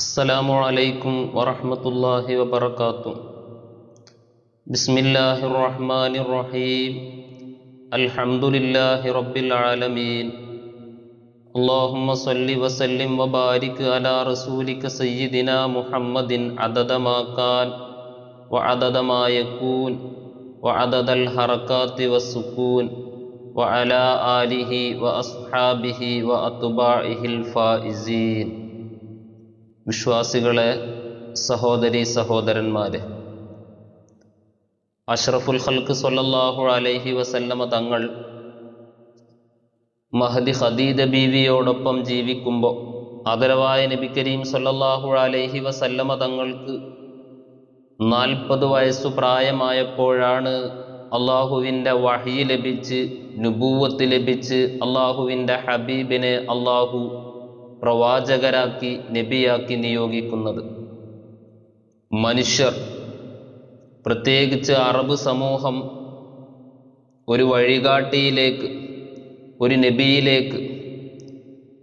السلام عليكم ورحمة الله وبركاته. بسم الله الرحمن الرحيم. الحمد لله رب العالمين. اللهم صل وسلم وبارك على رسولك سيدنا محمد. عدد ما كان وعدد ما يكون وعدد الحركات والسكون وعلى آله وأصحابه وأتباعه الفائزين. വിശ്വാസികളെ സഹോദരി സഹോദരന്മാരെ. അഷ്റഫുൽ ഖൽക്ക് സല്ലല്ലാഹു അലൈഹി വസല്ലമ തങ്ങൾ മഹദി ഖദീജ ബീവിയോടൊപ്പം ജീവിക്കുമ്പോൾ ആദരവായ നബി കരീം സല്ലല്ലാഹു അലൈഹി വസല്ലമ തങ്ങൾക്ക് നാൽപ്പത് വയസ്സു പ്രായമായപ്പോഴാണ് അള്ളാഹുവിന്റെ വഹി ലഭിച്ച് നുബൂവത്ത് ലഭിച്ച് അള്ളാഹുവിന്റെ ഹബീബിനെ അള്ളാഹു പ്രവാചകരാക്കി നബിയാക്കി നിയോഗിക്കുന്നത്. മനുഷ്യർ. പ്രത്യേകിച്ച് അറബ് സമൂഹം ഒരു വഴികാട്ടിയിലേക്ക് ഒരു നബിയിലേക്ക്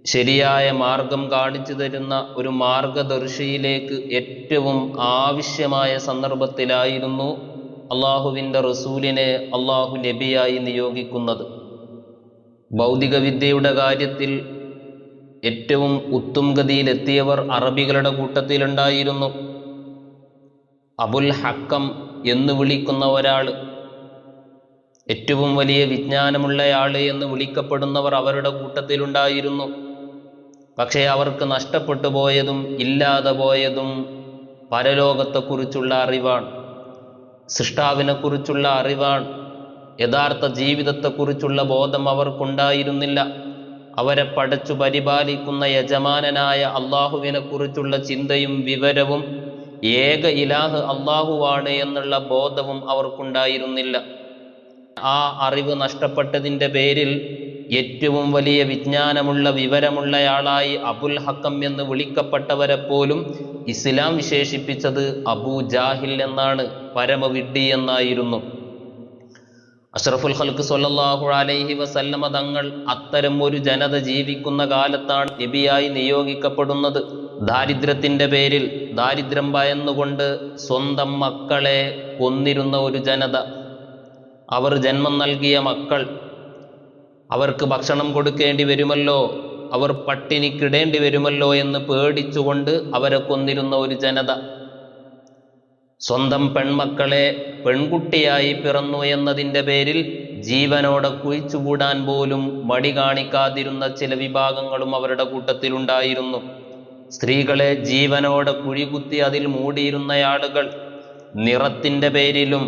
ശരിയായ മാർഗം കാണിച്ചു തരുന്ന ഒരു മാർഗദർശിയിലേക്ക് ഏറ്റവും ആവശ്യമായ സന്ദർഭത്തിലായിരുന്നു അള്ളാഹുവിന്റെ റസൂലിനെ അള്ളാഹു നബിയായി നിയോഗിക്കുന്നത്. ഭൗതികവിദ്യയുടെ കാര്യത്തിൽ ഏറ്റവും ഉത്തുംഗതിയിലെത്തിയവർ അറബികളുടെ കൂട്ടത്തിലുണ്ടായിരുന്നു. അബുൽ ഹക്കം എന്ന് വിളിക്കുന്ന ഒരാൾ ഏറ്റവും വലിയ വിജ്ഞാനമുള്ളയാൾ എന്ന് വിളിക്കപ്പെടുന്നവർ അവരുടെ കൂട്ടത്തിലുണ്ടായിരുന്നു. പക്ഷേ അവർക്ക് നഷ്ടപ്പെട്ടു പോയതും ഇല്ലാതെ പോയതും പരലോകത്തെക്കുറിച്ചുള്ള അറിവാണ്. സൃഷ്ടാവിനെക്കുറിച്ചുള്ള അറിവാണ്. യഥാർത്ഥ ജീവിതത്തെക്കുറിച്ചുള്ള ബോധം അവർക്കുണ്ടായിരുന്നില്ല. അവരെ പടച്ചു പരിപാലിക്കുന്ന യജമാനനായ അള്ളാഹുവിനെ കുറിച്ചുള്ള ചിന്തയും വിവരവും ഏക ഇലാഹ് അള്ളാഹുവാണ് എന്നുള്ള ബോധവും അവർക്കുണ്ടായിരുന്നില്ല. ആ അറിവ് നഷ്ടപ്പെട്ടതിന്റെ പേരിൽ ഏറ്റവും വലിയ വിജ്ഞാനമുള്ള വിവരമുള്ളയാളായി അബുൽ ഹക്കം എന്ന് വിളിക്കപ്പെട്ടവരെ പോലും ഇസ്ലാം വിശേഷിപ്പിച്ചത് അബൂ ജാഹിൽ എന്നാണ് പരമവിഡ്ഢി എന്നായിരുന്നു. അഷ്റഫുൽ ഖൽക്ക് സല്ലല്ലാഹു അലൈഹി വസല്ലമ തങ്ങൾ അത്തരം ഒരു ജനത ജീവിക്കുന്ന കാലത്താണ് നബിയായി നിയോഗിക്കപ്പെടുന്നത്. ദാരിദ്ര്യത്തിന്റെ പേരിൽ ദാരിദ്ര്യം ഭയന്നുകൊണ്ട് സ്വന്തം മക്കളെ കൊന്നിരുന്ന ഒരു ജനത. അവർ ജന്മം നൽകിയ മക്കൾ. അവർക്ക് ഭക്ഷണം കൊടുക്കേണ്ടി വരുമല്ലോ. അവർ പട്ടിണിക്കിടേണ്ടി വരുമല്ലോ എന്ന് പേടിച്ചുകൊണ്ട് അവരെ കൊന്നിരുന്ന ഒരു ജനത. സ്വന്തം പെൺമക്കളെ പെൺകുട്ടിയായി പിറന്നു എന്നതിന്റെ പേരിൽ ജീവനോടെ കുഴിച്ചുകൂടാൻ പോലും മടി കാണിക്കാതിരുന്ന ചില വിഭാഗങ്ങളും അവരുടെ കൂട്ടത്തിലുണ്ടായിരുന്നു. സ്ത്രീകളെ ജീവനോടെ കുഴികുത്തി അതിൽ മൂടിയിരുന്ന ആളുകൾ നിറത്തിന്റെ പേരിലും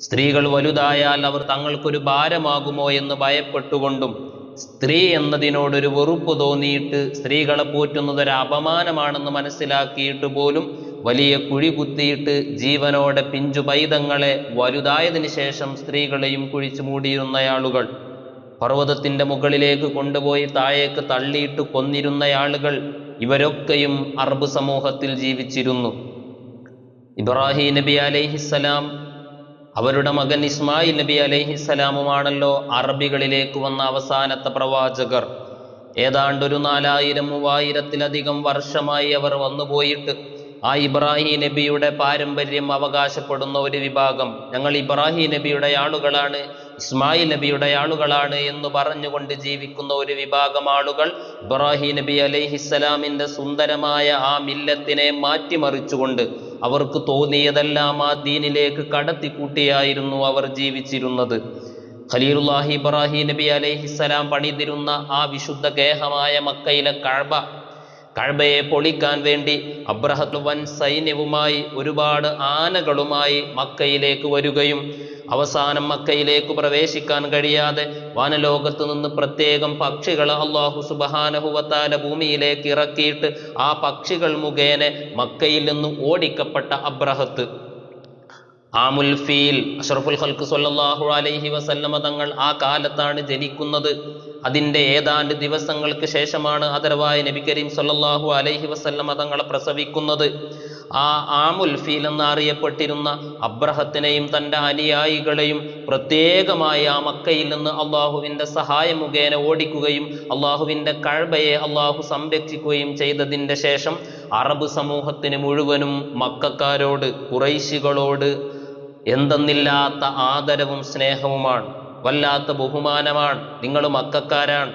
സ്ത്രീകൾ വലുതായാൽ അവർ തങ്ങൾക്കൊരു ഭാരമാകുമോ എന്ന് ഭയപ്പെട്ടുകൊണ്ടും സ്ത്രീ എന്നതിനോടൊരു വെറുപ്പ് തോന്നിയിട്ട് സ്ത്രീകളെ പോറ്റുന്നത് ഒരു അപമാനമാണെന്ന് മനസ്സിലാക്കിയിട്ട് പോലും വലിയ കുഴി കുത്തിയിട്ട് ജീവനോടെ പിഞ്ചു പൈതങ്ങളെ വലുതായതിനു ശേഷം സ്ത്രീകളെയും കുഴിച്ചു മൂടിയിരുന്നയാളുകൾ. പർവതത്തിന്റെ മുകളിലേക്ക് കൊണ്ടുപോയി താഴേക്ക് തള്ളിയിട്ട് കൊന്നിരുന്നയാളുകൾ ഇവരൊക്കെയും അറബ് സമൂഹത്തിൽ ജീവിച്ചിരുന്നു. ഇബ്രാഹിം നബി അലൈഹിസ്സലാം അവരുടെ മകൻ ഇസ്മായിൽ നബി അലൈഹിസ്സലാമുമാണല്ലോ അറബികളിലേക്ക് വന്ന അവസാനത്തെ പ്രവാചകർ. ഏതാണ്ട് ഒരു നാലായിരം മൂവായിരത്തിലധികം വർഷമായി അവർ വന്നുപോയിട്ട് ആ ഇബ്രാഹിം നബിയുടെ പാരമ്പര്യം അവകാശപ്പെടുന്ന ഒരു വിഭാഗം. ഞങ്ങൾ ഇബ്രാഹിം നബിയുടെ ആളുകളാണ് ഇസ്മായിൽ നബിയുടെ ആളുകളാണ് എന്ന് പറഞ്ഞുകൊണ്ട് ജീവിക്കുന്ന ഒരു വിഭാഗം ആളുകൾ ഇബ്രാഹിം നബി അലൈഹിസ്സലാമിന്റെ സുന്ദരമായ ആ മില്ലത്തിനെ മാറ്റിമറിച്ചുകൊണ്ട് അവർക്ക് തോന്നിയതെല്ലാം ആ ദീനിലേക്ക് കടത്തിക്കൂട്ടിയായിരുന്നു അവർ ജീവിച്ചിരുന്നത്. ഖലീലുല്ലാഹി ഇബ്രാഹിം നബി അലൈഹിസ്സലാം പണിതിരുന്ന ആ വിശുദ്ധ ഗേഹമായ മക്കയിലെ കഴബ കഴബയെ പൊളിക്കാൻ വേണ്ടി അബ്രഹത്ത് വൻ സൈന്യവുമായി ഒരുപാട് ആനകളുമായി മക്കയിലേക്ക് വരികയും അവസാനം മക്കയിലേക്ക് പ്രവേശിക്കാൻ കഴിയാതെ വാനലോകത്ത് നിന്ന് പ്രത്യേകം പക്ഷികൾ അള്ളാഹു സുബഹാനഹുവത്താല ഭൂമിയിലേക്ക് ഇറക്കിയിട്ട് ആ പക്ഷികൾ മുഖേന മക്കയിൽ നിന്ന് ഓടിക്കപ്പെട്ട അബ്രഹത്ത്. ആമുൽ ഫീൽ അഷറഫുൽ ഹൽക്ക് സ്വല്ലല്ലാഹു അലൈഹി വസല്ലമ തങ്ങൾ ആ കാലത്താണ് ജനിക്കുന്നത്. അതിന്റെ ഏതാണ്ട് ദിവസങ്ങൾക്ക് ശേഷമാണ് അതരവായ നബി കരീം സല്ലല്ലാഹു അലൈഹി വസല്ലമ തങ്ങളെ പ്രസവിക്കുന്നത്. ആ ആമുൽ ഫീൽ എന്നറിയപ്പെട്ടിരുന്ന അബ്രഹത്തിനെയും തന്റെ അനുയായികളെയും പ്രത്യേകമായി ആ മക്കയിൽ നിന്ന് അള്ളാഹുവിന്റെ സഹായം മുഖേന ഓടിക്കുകയും അള്ളാഹുവിന്റെ കഴബയെ അള്ളാഹു സംരക്ഷിക്കുകയും ചെയ്തതിന്റെ ശേഷം അറബ് സമൂഹത്തിന് മുഴുവനും മക്കാരോട് കുറൈശികളോട് എന്തെന്നില്ലാത്ത ആദരവും സ്നേഹവുമാണ്. വല്ലാത്ത ബഹുമാനമാണ്. നിങ്ങൾ മക്കാരാണ്.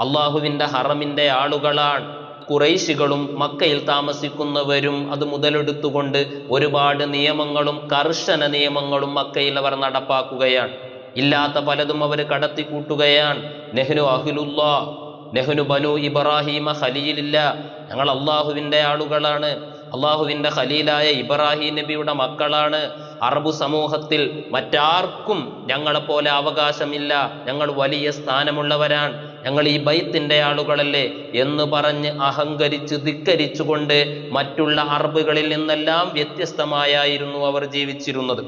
അള്ളാഹുവിന്റെ ഹറമിന്റെ ആളുകളാണ്. കുറൈശികളും മക്കയിൽ താമസിക്കുന്നവരും അത് മുതലെടുത്തുകൊണ്ട് ഒരുപാട് നിയമങ്ങളും കർശന നിയമങ്ങളും മക്കയിൽ അവർ നടപ്പാക്കുകയാണ്. ഇല്ലാത്ത പലതും അവർ കടത്തിക്കൂട്ടുകയാണ്. നെഹ്നു അഹിലുല്ലാ. നെഹ്നു ബനു ഇബ്രാഹിമ ഖലീലില്ല. ഞങ്ങൾ അള്ളാഹുവിന്റെ ആളുകളാണ്. അള്ളാഹുവിന്റെ ഖലീലായ ഇബ്രാഹിം നബിയുടെ മക്കളാണ്. അറബു സമൂഹത്തിൽ മറ്റാർക്കും ഞങ്ങളെപ്പോലെ അവകാശമില്ല. ഞങ്ങൾ വലിയ സ്ഥാനമുള്ളവരാണ്. ഞങ്ങൾ ഈ ബൈത്തിന്റെ ആളുകളല്ലേ എന്ന് പറഞ്ഞ് അഹങ്കരിച്ച് ധിക്കരിച്ചുകൊണ്ട് മറ്റുള്ള അറബുകളിൽ നിന്നെല്ലാം വ്യത്യസ്തമായായിരുന്നു അവർ ജീവിച്ചിരുന്നത്.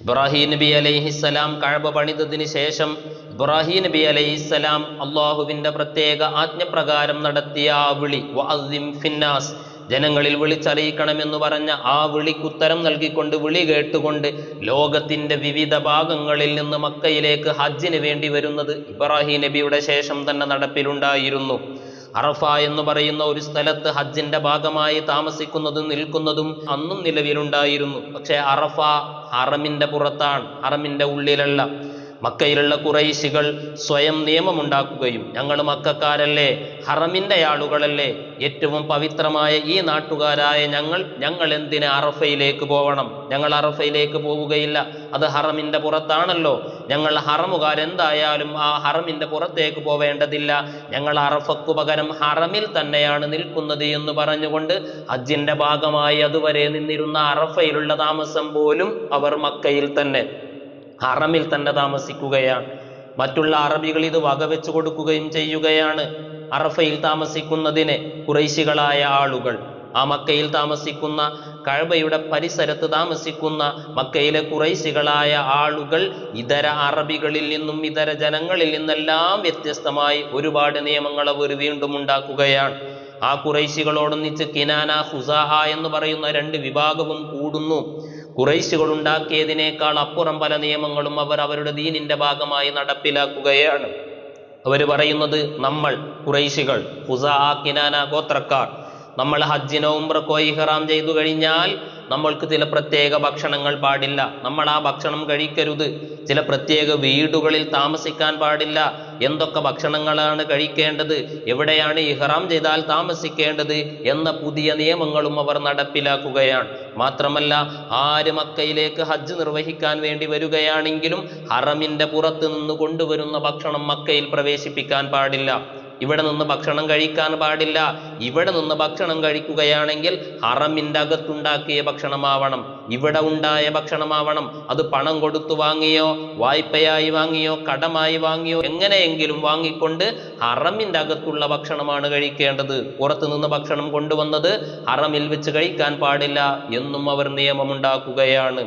ഇബ്രാഹിം നബി അലൈഹിസ്സലാം കഴബ പണിതതിന് ശേഷം ഇബ്രാഹിം നബി അലൈഹിസ്സലാം അള്ളാഹുവിന്റെ പ്രത്യേക ആജ്ഞപ്രകാരം നടത്തിയ വിളി ഫിന്നാസ്. ജനങ്ങളിൽ വിളിച്ചറിയിക്കണമെന്ന് പറഞ്ഞ ആ വിളിക്കുത്തരം നൽകിക്കൊണ്ട് വിളി കേട്ടുകൊണ്ട് ലോകത്തിന്റെ വിവിധ ഭാഗങ്ങളിൽ നിന്ന് മക്കയിലേക്ക് ഹജ്ജിന് വേണ്ടി വരുന്നത് ഇബ്രാഹിം നബിയുടെ ശേഷം തന്നെ നടപ്പിലുണ്ടായിരുന്നു. അറഫ എന്ന് പറയുന്ന ഒരു സ്ഥലത്ത് ഹജ്ജിന്റെ ഭാഗമായി താമസിക്കുന്നതും നിൽക്കുന്നതും അന്നും നിലവിലുണ്ടായിരുന്നു. പക്ഷേ അറഫ ഹറമിന്റെ പുറത്താണ് ഹറമിന്റെ ഉള്ളിലല്ല. മക്കയിലുള്ള കുറൈശികൾ സ്വയം നിയമമുണ്ടാക്കുകയും ഞങ്ങൾ മക്കാരല്ലേ ഹറമിന്റെ ആളുകളല്ലേ ഏറ്റവും പവിത്രമായ ഈ നാട്ടുകാരായ ഞങ്ങൾ ഞങ്ങൾ എന്തിന് അറഫയിലേക്ക് പോകണം ഞങ്ങൾ അറഫയിലേക്ക് പോവുകയില്ല. അത് ഹറമിന്റെ പുറത്താണല്ലോ. ഞങ്ങൾ ഹറമുകാരെന്തായാലും ആ ഹറമിന്റെ പുറത്തേക്ക് പോവേണ്ടതില്ല. ഞങ്ങൾ അറഫക്കു പകരം ഹറമിൽ തന്നെയാണ് നിൽക്കുന്നത് എന്ന് പറഞ്ഞുകൊണ്ട് ഹജ്ജിന്റെ ഭാഗമായി അതുവരെ നിന്നിരുന്ന അറഫയിലുള്ള താമസം പോലും അവർ മക്കയിൽ തന്നെ. ഹറമിൽ തന്നെ താമസിക്കുകയാണ്. മറ്റുള്ള അറബികൾ ഇത് വകവെച്ചു കൊടുക്കുകയും ചെയ്യുകയാണ്. അറഫയിൽ താമസിക്കുന്നതിന് കുറൈശികളായ ആളുകൾ. ആ മക്കയിൽ താമസിക്കുന്ന കഴബയുടെ പരിസരത്ത് താമസിക്കുന്ന മക്കയിലെ കുറൈശികളായ ആളുകൾ ഇതര അറബികളിൽ നിന്നും ഇതര ജനങ്ങളിൽ നിന്നെല്ലാം വ്യത്യസ്തമായി ഒരുപാട് നിയമങ്ങൾ അവർ വീണ്ടും ഉണ്ടാക്കുകയാണ്. ആ കുറൈശികളോടൊന്നിച്ച് കിനാന ഹുസാഹ എന്ന് പറയുന്ന രണ്ട് വിഭാഗവും കൂടുന്നു. കുറൈശികൾ ഉണ്ടാക്കിയതിനേക്കാൾ അപ്പുറം പല നിയമങ്ങളും അവർ അവരുടെ ദീനിന്റെ ഭാഗമായി നടപ്പിലാക്കുകയാണ്. അവർ പറയുന്നത് നമ്മൾ കുറേശികൾ ഹുസാ കിനാന ഗോത്രക്കാർ. നമ്മൾ ഹജ്ജിനോ ഉംറക്കോ ഇഹ്റാം ചെയ്തു കഴിഞ്ഞാൽ നമ്മൾക്ക് ചില പ്രത്യേക ഭക്ഷണങ്ങൾ പാടില്ല. നമ്മൾ ആ ഭക്ഷണം കഴിക്കരുത്. ചില പ്രത്യേക വീടുകളിൽ താമസിക്കാൻ പാടില്ല. എന്തൊക്കെ ഭക്ഷണങ്ങളാണ് കഴിക്കേണ്ടത്? എവിടെയാണ് ഇഹ്റാം ചെയ്താൽ താമസിക്കേണ്ടത്? എന്ന പുതിയ നിയമങ്ങളും അവർ നടപ്പിലാക്കുകയാണ്. മാത്രമല്ല ആര് മക്കയിലേക്ക് ഹജ്ജ് നിർവഹിക്കാൻ വേണ്ടി വരികയാണെങ്കിലും ഹറമിന്റെ പുറത്ത് നിന്ന് കൊണ്ടുവരുന്ന ഭക്ഷണം മക്കയിൽ പ്രവേശിപ്പിക്കാൻ പാടില്ല. ഇവിടെ നിന്ന് ഭക്ഷണം കഴിക്കാൻ പാടില്ല. ഇവിടെ നിന്ന് ഭക്ഷണം കഴിക്കുകയാണെങ്കിൽ ഹറമിന്റെ അകത്തുണ്ടാക്കിയ ഭക്ഷണമാവണം. ഇവിടെ ഉണ്ടായ ഭക്ഷണമാവണം. അത് പണം കൊടുത്തു വാങ്ങിയോ വായ്പയായി വാങ്ങിയോ കടമായി വാങ്ങിയോ എങ്ങനെയെങ്കിലും വാങ്ങിക്കൊണ്ട് ഹറമിന്റെ അകത്തുള്ള ഭക്ഷണമാണ് കഴിക്കേണ്ടത്. പുറത്തു നിന്ന് ഭക്ഷണം കൊണ്ടുവന്നത് ഹറമിൽ വെച്ച് കഴിക്കാൻ പാടില്ല എന്നും അവർ നിയമമുണ്ടാക്കുകയാണ്.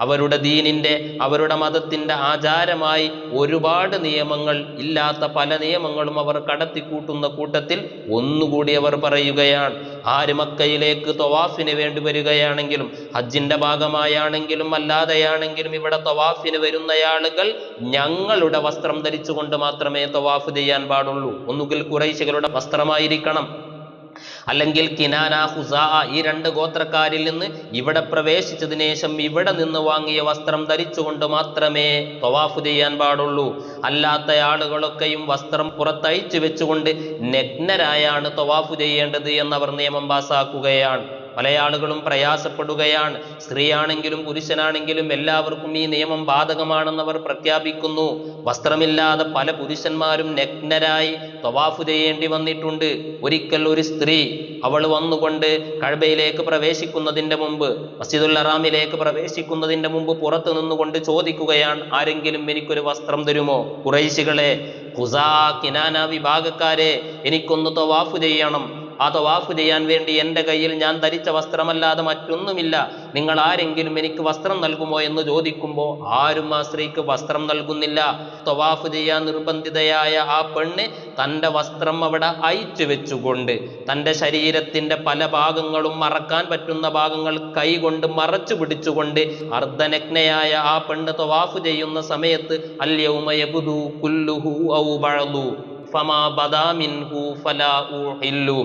അവരുടെ ദീനിന്റെ അവരുടെ മതത്തിന്റെ ആചാരമായി ഒരുപാട് നിയമങ്ങൾ ഇല്ലാത്ത പല നിയമങ്ങളും അവർ കടത്തിക്കൂട്ടുന്ന കൂട്ടത്തിൽ ഒന്നുകൂടി അവർ പറയുകയാണ്. ആര് മക്കയിലേക്ക് തൊവാഫിന് വേണ്ടി വരികയാണെങ്കിലും ഹജ്ജിന്റെ ഭാഗമായാണെങ്കിലും അല്ലാതെയാണെങ്കിലും ഇവിടെ തൊവാഫിന് വരുന്ന ആളുകൾ ഞങ്ങളുടെ വസ്ത്രം ധരിച്ചുകൊണ്ട് മാത്രമേ തൊവാഫ് ചെയ്യാൻ പാടുള്ളൂ. ഒന്നുകിൽ കുറേശികളുടെ വസ്ത്രമായിരിക്കണം അല്ലെങ്കിൽ കിനാന ഹുസാ ഈ രണ്ട് ഗോത്രക്കാരിൽ നിന്ന് ഇവിടെ പ്രവേശിച്ചതിന് ശേഷം ഇവിടെ നിന്ന് വാങ്ങിയ വസ്ത്രം ധരിച്ചുകൊണ്ട് മാത്രമേ തവാഫ് ചെയ്യാൻ പാടുള്ളൂ. അല്ലാത്ത ആളുകളൊക്കെയും വസ്ത്രം പുറത്തഴിച്ചു വെച്ചുകൊണ്ട് നഗ്നരായാണ് തവാഫ് ചെയ്യേണ്ടത് എന്നവർ നിയമം പാസാക്കുകയാണ്. പല ആളുകളും പ്രയാസപ്പെടുകയാണ്. സ്ത്രീയാണെങ്കിലും പുരുഷനാണെങ്കിലും എല്ലാവർക്കും ഈ നിയമം ബാധകമാണെന്നവർ പ്രഖ്യാപിക്കുന്നു. വസ്ത്രമില്ലാതെ പല പുരുഷന്മാരും നഗ്നരായി തവാഫ് ചെയ്യേണ്ടി വന്നിട്ടുണ്ട്. ഒരിക്കൽ ഒരു സ്ത്രീ അവൾ വന്നുകൊണ്ട് കഴബയിലേക്ക് പ്രവേശിക്കുന്നതിന്റെ മുമ്പ് മസ്ജിദുൽ അറാമിലേക്ക് പ്രവേശിക്കുന്നതിന്റെ മുമ്പ് പുറത്തു നിന്നുകൊണ്ട് ചോദിക്കുകയാണ് ആരെങ്കിലും എനിക്കൊരു വസ്ത്രം തരുമോ? കുറേശികളെ ഖുസാ കിനാന വിഭാഗക്കാരെ എനിക്കൊന്ന് തവാഫ് ചെയ്യണം. ആ തവാഫ് ചെയ്യാൻ വേണ്ടി എന്റെ കയ്യിൽ ഞാൻ ധരിച്ച വസ്ത്രമല്ലാതെ മറ്റൊന്നുമില്ല. നിങ്ങൾ ആരെങ്കിലും എനിക്ക് വസ്ത്രം നൽകുമോ എന്ന് ചോദിക്കുമ്പോൾ ആരും ആ സ്ത്രീക്ക് വസ്ത്രം നൽകുന്നില്ല. തവാഫ് ചെയ്യാൻ നിർബന്ധിതയായ ആ പെണ്ണ് തന്റെ വസ്ത്രം അവിടെ അയച്ചു വെച്ചുകൊണ്ട് തന്റെ ശരീരത്തിന്റെ പല ഭാഗങ്ങളും മറക്കാൻ പറ്റുന്ന ഭാഗങ്ങൾ കൈകൊണ്ട് മറച്ചു പിടിച്ചുകൊണ്ട് അർദ്ധനഗ്നയായ ആ പെണ്ണ് തവാഫ് ചെയ്യുന്ന സമയത്ത് അല്യൗമയബുദു കുല്ലുഹു ഔ ബഅദു ഫമാ ബദാ മിൻഹു ഫലാ ഉഹില്ലു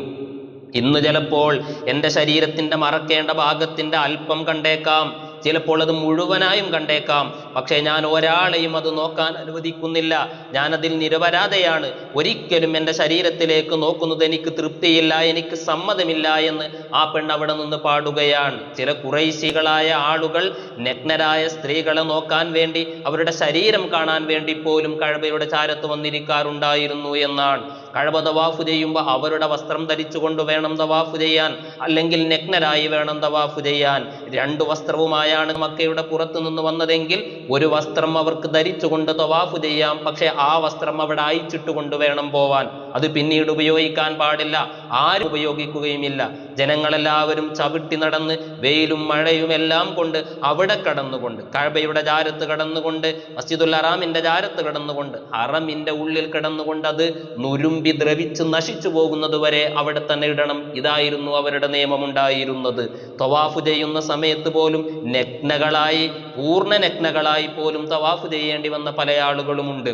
ഇന്ന് ചിലപ്പോൾ എന്റെ ശരീരത്തിന്റെ മറക്കേണ്ട ഭാഗത്തിന്റെ അല്പം കണ്ടേക്കാം. ചിലപ്പോൾ അത് മുഴുവനായും കണ്ടേക്കാം. പക്ഷേ ഞാൻ ഒരാളെയും അത് നോക്കാൻ അനുവദിക്കുന്നില്ല. ഞാനതിൽ നിരപരാധയാണ്. ഒരിക്കലും എന്റെ ശരീരത്തിലേക്ക് നോക്കുന്നത് എനിക്ക് തൃപ്തിയില്ല എനിക്ക് സമ്മതമില്ല എന്ന് ആ പെണ്ണ് അവിടെ നിന്ന് പാടുകയാണ്. ചില കുറൈശികളായ ആളുകൾ നഗ്നരായ സ്ത്രീകളെ നോക്കാൻ വേണ്ടി അവരുടെ ശരീരം കാണാൻ വേണ്ടി പോലും കഴബയുടെ ചാരത്ത് വന്നിരിക്കാറുണ്ടായിരുന്നു എന്നാണ്. കഴബ തവാഫ് ചെയ്യുമ്പോൾ അവരുടെ വസ്ത്രം ധരിച്ചുകൊണ്ട് വേണം തവാഫ് ചെയ്യാൻ. അല്ലെങ്കിൽ നഗ്നരായി വേണം തവാഫ് ചെയ്യാൻ. രണ്ട് വസ്ത്രവുമായാണ് മക്കയുടെ പുറത്തു നിന്ന് വന്നതെങ്കിൽ ഒരു വസ്ത്രം അവർക്ക് ധരിച്ചുകൊണ്ട് തവാഫ് ചെയ്യാം. പക്ഷെ ആ വസ്ത്രം അവിടെ അയച്ചിട്ട് കൊണ്ട് വേണം പോവാൻ. അത് പിന്നീട് ഉപയോഗിക്കാൻ പാടില്ല. ആരും ഉപയോഗിക്കുകയുമില്ല. ജനങ്ങളെല്ലാവരും ചവിട്ടി നടന്ന് വെയിലും മഴയും എല്ലാം കൊണ്ട് അവിടെ കടന്നുകൊണ്ട് കഴബയുടെ ജാരത്ത് കടന്നുകൊണ്ട് മസ്ജിദുൽ ഹറാമിന്റെ ജാരത്ത് കടന്നുകൊണ്ട് ഹറമിന്റെ ഉള്ളിൽ കിടന്നുകൊണ്ട് അത് നുരുമ്പി ദ്രവിച്ച് നശിച്ചു പോകുന്നത് വരെ അവിടെ തന്നെ ഇടണം. ഇതായിരുന്നു അവരുടെ നിയമമുണ്ടായിരുന്നത്. തവാഫ് ചെയ്യുന്ന സമയത്ത് പോലും നഗ്നകളായി പൂർണ നഗ്നകളായി പോലും തവാഫ് ചെയ്യേണ്ടി വന്ന പല ആളുകളുമുണ്ട്.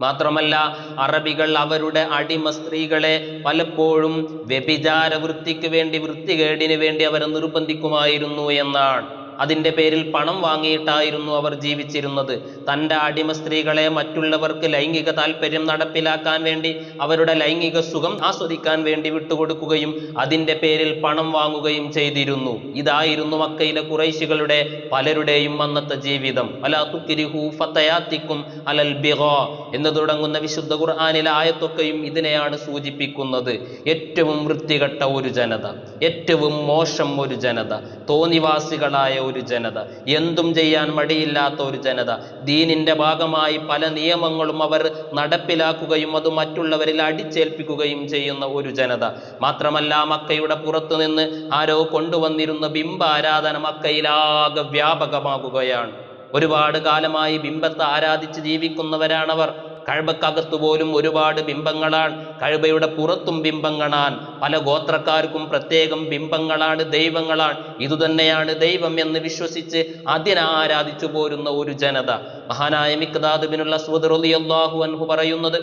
മാത്രമല്ല അറബികൾ അവരുടെ അടിമ സ്ത്രീകളെ പലപ്പോഴും വ്യഭിചാര വൃത്തിക്ക് വേണ്ടി വൃത്തികേടിന് വേണ്ടി അവരെ നിർബന്ധിക്കുമായിരുന്നു എന്നാണ്. അതിന്റെ പേരിൽ പണം വാങ്ങിയിട്ടായിരുന്നു അവർ ജീവിച്ചിരുന്നത്. തന്റെ അടിമ സ്ത്രീകളെ മറ്റുള്ളവർക്ക് ലൈംഗിക താല്പര്യം നടപ്പിലാക്കാൻ വേണ്ടി അവരുടെ ലൈംഗിക സുഖം ആസ്വദിക്കാൻ വേണ്ടി വിട്ടുകൊടുക്കുകയും അതിന്റെ പേരിൽ പണം വാങ്ങുകയും ചെയ്തിരുന്നു. ഇതായിരുന്നു മക്കയിലെ കുറൈശികളുടെ പലരുടെയും അന്നത്തെ ജീവിതം. അലാ തുക്കിരിഹു ഫത്തയാത്തിക്കും അലൽ ബിഗോ എന്ന് തുടങ്ങുന്ന വിശുദ്ധ ഖുർആാനിലെ ആയത്തൊക്കെയും ഇതിനെയാണ് സൂചിപ്പിക്കുന്നത്. ഏറ്റവും വൃത്തികെട്ട ഒരു ജനത ഏറ്റവും മോശം ഒരു ജനത തോന്നിവാസികളായ ഒരു ജനത. എന്തും ചെയ്യാൻ മടിയില്ലാത്ത ഒരു ജനത. ദീനിന്റെ ഭാഗമായി പല നിയമങ്ങളും അവർ നടപ്പിലാക്കുകയും അത് മറ്റുള്ളവരിൽ അടിച്ചേൽപ്പിക്കുകയും ചെയ്യുന്ന ഒരു ജനത. മാത്രമല്ല മക്കയുടെ പുറത്തു നിന്ന് ആരോ കൊണ്ടുവന്നിരുന്ന ബിംബാരാധന മക്കയിലാകെ വ്യാപകമാകുകയാണ്. ഒരുപാട് കാലമായി ബിംബത്തെ ആരാധിച്ച് ജീവിക്കുന്നവരാണവർ. കഴബക്കകത്തു പോലും ഒരുപാട് ബിംബങ്ങളാണ്. കഴബയുടെ പുറത്തും ബിംബങ്ങളാണ്. പല ഗോത്രക്കാർക്കും പ്രത്യേകം ബിംബങ്ങളാണ് ദൈവങ്ങളാണ്. ഇതുതന്നെയാണ് ദൈവം എന്ന് വിശ്വസിച്ച് അതിനാരാധിച്ചു പോരുന്ന ഒരു ജനത. മഹാനായ മിക്താദുബിനുള്ള സ്വദറുലിയല്ലാഹു അൻഹു പറയുന്നത്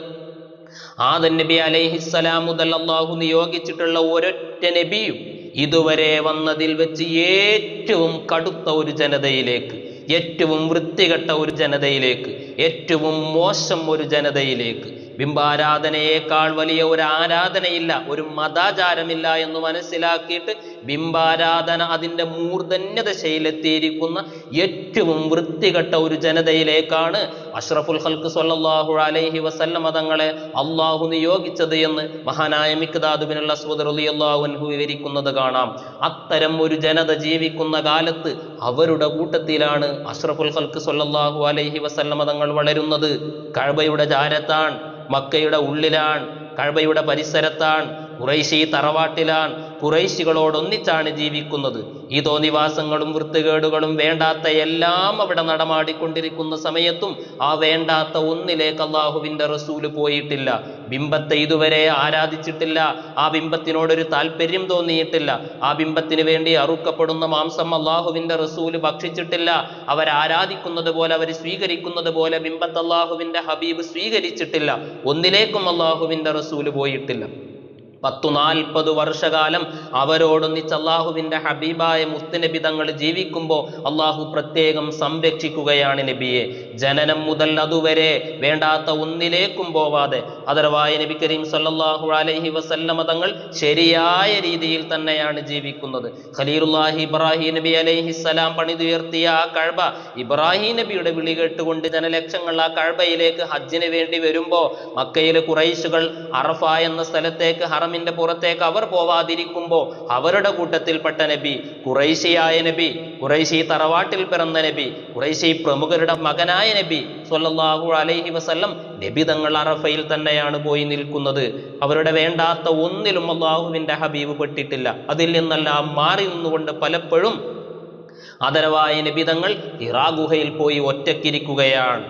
ആദൻ നബി അലൈഹിസ്സലാം മുതൽ അള്ളാഹു നിയോഗിച്ചിട്ടുള്ള ഒരൊറ്റ നബിയും ഇതുവരെ വന്നതിൽ വെച്ച് ഏറ്റവും കടുത്ത ഒരു ജനതയിലേക്ക് ഏറ്റവും വൃത്തികെട്ട ഒരു ജനതയിലേക്ക് ഏറ്റവും മോശം ഒരു ജനതയിലേക്ക് ബിംബാരാധനയേക്കാൾ വലിയ ഒരു ആരാധനയില്ല ഒരു മതാചാരമില്ല എന്ന് മനസ്സിലാക്കിയിട്ട് ബിംബാരാധന അതിന്റെ മൂർധന്യദശയിലെത്തിയിരിക്കുന്ന ഏറ്റവും വൃത്തികെട്ട ഒരു ജനതയിലേക്കാണ് അഷ്റഫുൽ ഹൽക്ക് സല്ലാഹു അലൈഹി വസല്ലമ തങ്ങളെ അള്ളാഹു നിയോഗിച്ചത് എന്ന് മഹാനായ മിക്താദുബിനുള്ള അൻഹു വിവരിക്കുന്നത് കാണാം. അത്തരം ഒരു ജനത ജീവിക്കുന്ന കാലത്ത് അവരുടെ കൂട്ടത്തിലാണ് അഷ്റഫുൽ ഹൽക്ക് സല്ലാഹു അലൈഹി വസല്ലമ തങ്ങൾ വളരുന്നത്. കഴബയുടെ ചാരത്താണ്. മക്കയുടെ ഉള്ളിലാണ് കഴബയുടെ പരിസരത്താണ്. കുറൈശി തറവാട്ടിലാണ്. കുറൈശികളോടൊന്നിച്ചാണ് ജീവിക്കുന്നത്. ഈ തോന്നിവാസങ്ങളും വൃത്തികേടുകളും വേണ്ടാത്ത എല്ലാം അവിടെ നടമാടിക്കൊണ്ടിരിക്കുന്ന സമയത്തും ആ വേണ്ടാത്ത ഒന്നിലേക്ക് അള്ളാഹുവിന്റെ റസൂൽ പോയിട്ടില്ല. ബിംബത്തെ ഇതുവരെ ആരാധിച്ചിട്ടില്ല. ആ ബിംബത്തിനോടൊരു താല്പര്യം തോന്നിയിട്ടില്ല. ആ ബിംബത്തിന് വേണ്ടി അറുക്കപ്പെടുന്ന മാംസം അള്ളാഹുവിന്റെ റസൂൽ ഭക്ഷിച്ചിട്ടില്ല. അവർ ആരാധിക്കുന്നത് പോലെ അവർ സ്വീകരിക്കുന്നത് പോലെ ബിംബത്ത് അള്ളാഹുവിന്റെ ഹബീബ് സ്വീകരിച്ചിട്ടില്ല. ഒന്നിലേക്കും അള്ളാഹുവിന്റെ റസൂൽ പോയിട്ടില്ല. പത്തു നാൽപ്പത് വർഷകാലം അവരോടൊന്നിച്ച് അള്ളാഹുവിന്റെ ഹബീബായ മുസ്തുനബി തങ്ങൾ ജീവിക്കുമ്പോൾ അള്ളാഹു പ്രത്യേകം സംരക്ഷിക്കുകയാണ് നബിയെ. ജനനം മുതൽ അതുവരെ വേണ്ടാത്ത ഒന്നിലേക്കും പോവാതെ അതർവായ നബി കരീം സല്ലല്ലാഹു അലൈഹി വസല്ലമ തങ്ങൾ ശരിയായ രീതിയിൽ തന്നെയാണ് ജീവിക്കുന്നത്. ഖലീലുല്ലാഹി ഇബ്രാഹിം നബി അലൈഹി അലൈഹിസ്സലാം പണിതുയർത്തിയ ആ കഴബ ഇബ്രാഹിം നബിയുടെ വിളി കേട്ടുകൊണ്ട് ജനലക്ഷങ്ങൾ ആ കഴബയിലേക്ക് ഹജ്ജിന് വേണ്ടി വരുമ്പോൾ മക്കയിലെ കുറൈശുകൾ അറഫ എന്ന സ്ഥലത്തേക്ക് ഹറം ഹറാമിന്റെ പുറത്തേക്ക് അവർ പോവാതിരിക്കുമ്പോൾ അവരുടെ കൂട്ടത്തിൽപ്പെട്ട നബി കുറൈശിയായ നബി കുറൈശി തറവാട്ടിൽ പിറന്ന നബി കുറൈശി പ്രമുഖരുടെ മകനായ നബി സ്വല്ലല്ലാഹു അലൈഹി വസല്ലം നബി തങ്ങൾ അറഫയിൽ തന്നെയാണ് പോയി നിൽക്കുന്നത്. അവരുടെ വേണ്ടാത്ത ഒന്നിലും അള്ളാഹുവിന്റെ ഹബീബ് പെട്ടിട്ടില്ല. അതിൽ നിന്നെല്ലാം മാറി നിന്നുകൊണ്ട് പലപ്പോഴും ആദരവായ നബിതങ്ങൾ തങ്ങൾ ഗുഹയിൽ പോയി ഒറ്റക്കിരിക്കുകയാണ്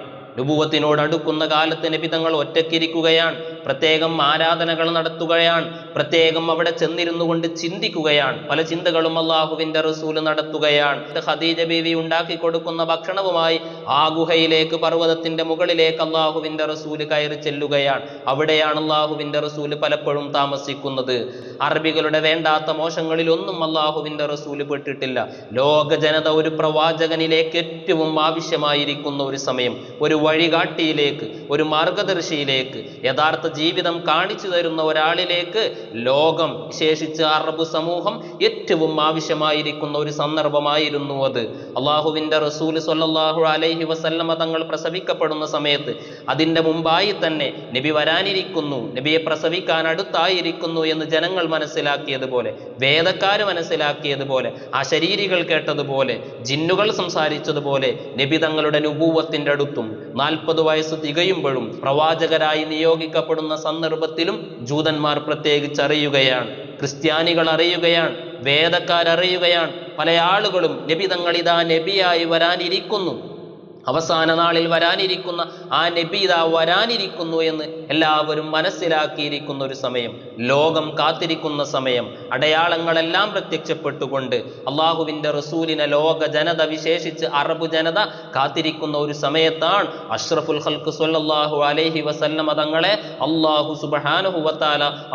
അടുക്കുന്ന കാലത്ത് നബിതങ്ങൾ ഒറ്റക്കിരിക്കുകയാണ്. പ്രത്യേകം ആരാധനകൾ നടത്തുകയാണ്. പ്രത്യേകം അവിടെ ചെന്നിരുന്നു കൊണ്ട് ചിന്തിക്കുകയാണ്. പല ചിന്തകളും അള്ളാഹുവിന്റെ റസൂൽ നടത്തുകയാണ്. ഹദീജ ബീവി ഉണ്ടാക്കി കൊടുക്കുന്ന ഭക്ഷണവുമായി ആ ഗുഹയിലേക്ക് പർവതത്തിന്റെ മുകളിലേക്ക് അള്ളാഹുവിന്റെ റസൂൽ കയറി ചെല്ലുകയാണ്. അവിടെയാണ് അള്ളാഹുവിന്റെ റസൂൽ പലപ്പോഴും താമസിക്കുന്നത്. അറബികളുടെ വേണ്ടാത്ത മോശങ്ങളിൽ ഒന്നും അള്ളാഹുവിന്റെ റസൂൽ പെട്ടിട്ടില്ല. ലോക ജനത ഒരു പ്രവാചകനിലേക്ക് ഏറ്റവും ആവശ്യമായിരിക്കുന്ന ഒരു സമയം. ഒരു വഴികാട്ടിയിലേക്ക് ഒരു മാർഗദർശിയിലേക്ക് യഥാർത്ഥ ജീവിതം കാണിച്ചു തരുന്ന ഒരാളിലേക്ക് ലോകം വിശേഷിച്ച് അറബ് സമൂഹം ഏറ്റവും ആവശ്യമായിരിക്കുന്ന ഒരു സന്ദർഭമായിരുന്നു അത്. അള്ളാഹുവിന്റെ റസൂൽ സൊല്ലാഹു അലൈഹി വസല്ലമ തങ്ങൾ പ്രസവിക്കപ്പെടുന്ന സമയത്ത് അതിന്റെ മുമ്പായി തന്നെ നബി വരാനിരിക്കുന്നു നബിയെ പ്രസവിക്കാൻ അടുത്തായിരിക്കുന്നു എന്ന് ജനങ്ങൾ മനസ്സിലാക്കിയതുപോലെ വേദക്കാർ മനസ്സിലാക്കിയതുപോലെ ആ ശരീരികൾ കേട്ടതുപോലെ ജിന്നുകൾ സംസാരിച്ചതുപോലെ നബി തങ്ങളുടെ നുപൂവത്തിന്റെ അടുത്തും നാൽപ്പത് വയസ്സ് തികയുമ്പോഴും പ്രവാചകരായി നിയോഗിക്കപ്പെടുന്ന സന്ദർഭത്തിലും ജൂതന്മാർ പ്രത്യേകിച്ച് അറിയുകയാണ് ക്രിസ്ത്യാനികൾ അറിയുകയാണ്. വേദക്കാരറിയുകയാണ്. പല ആളുകളും നബി തങ്ങളിതാ നബിയായി വരാനിരിക്കുന്നു. അവസാന നാളിൽ വരാനിരിക്കുന്ന ആ നബി ഇതാ വരാനിരിക്കുന്നു എന്ന് എല്ലാവരും മനസ്സിലാക്കിയിരിക്കുന്ന ഒരു സമയം ലോകം കാത്തിരിക്കുന്ന സമയം അടയാളങ്ങളെല്ലാം പ്രത്യക്ഷപ്പെട്ടുകൊണ്ട് അള്ളാഹുവിന്റെ റസൂലിനെ ലോക ജനത വിശേഷിച്ച് അറബ് ജനത കാത്തിരിക്കുന്ന ഒരു സമയത്താണ് അഷ്റഫുൽ ഹൽക്ക് സ്വല്ലല്ലാഹു അലൈഹി വസല്ലമ തങ്ങളെ അള്ളാഹു സുബ്ഹാനഹു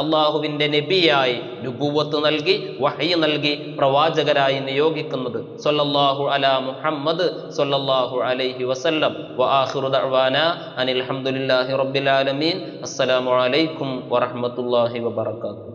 അള്ളാഹുവിന്റെ നബിയായി നുബുവത്ത് നൽകി വഹയി നൽകി പ്രവാചകരായി നിയോഗിക്കുന്നത്. സൊല്ലാഹു അല മുഹമ്മദ് സൊല്ലാഹു അലൈഹി വസല്ലം. വആഖിറു ദഅവാന അനിൽ ഹംദുലില്ലാഹി റബ്ബിൽ ആലമീൻ. അസ്സലാമു അലൈക്കും വറഹ്മത്തുള്ളാഹി വബറകാതുഹു.